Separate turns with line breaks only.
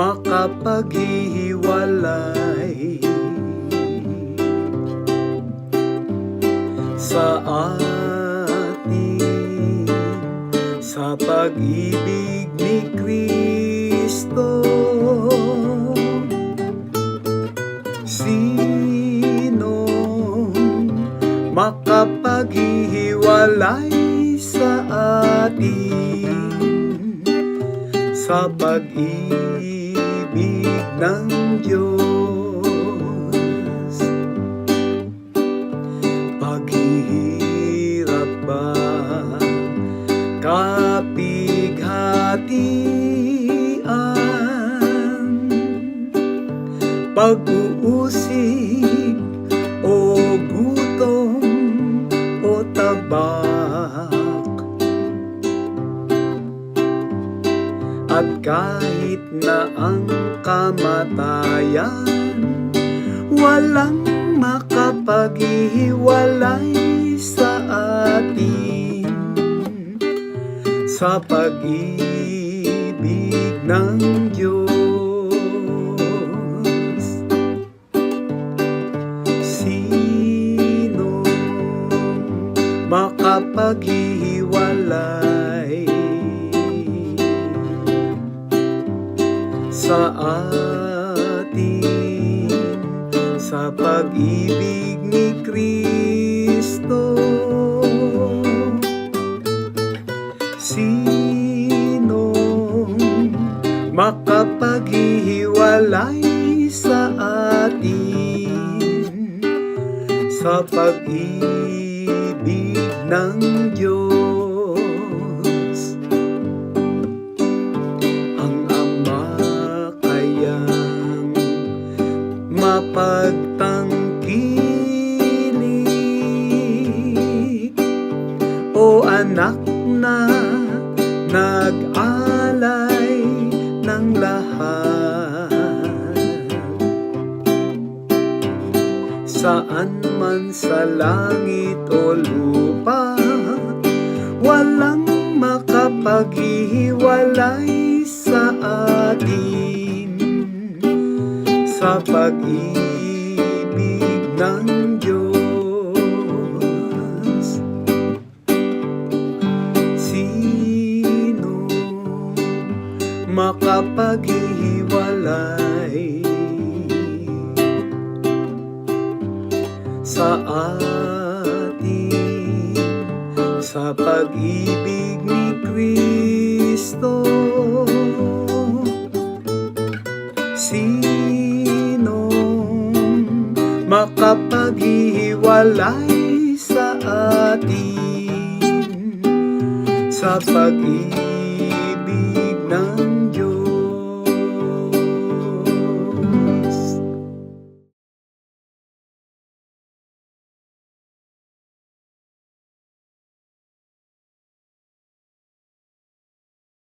Makapaghihiwalay sa atin sa pag-ibig ni Kristo? Sino makapaghihiwalay sa atin sa pag-ibig ng Diyos? Kapighatian? Pag-uusig o gutom o tabak At kahit na ang kamatayan Walang makapaghihiwalay sa atin Sa pag-ibig ng Diyos Sino makapaghihiwalay sa atin sa pag-ibig ni Kristo? Makapaghihiwalay sa atin sa pag-ibig ng Diyos? Ang Ama kayang mapagtangkilik o anak na nag-alay ng lahat. Saan man sa langit o lupa Walang makapaghihiwalay sa atin. Sa pag-ibig makapaghihiwalay. Sa atin sa pag-ibig ni Kristo Sino makapaghihiwalay sa atin? Sa pag-ibig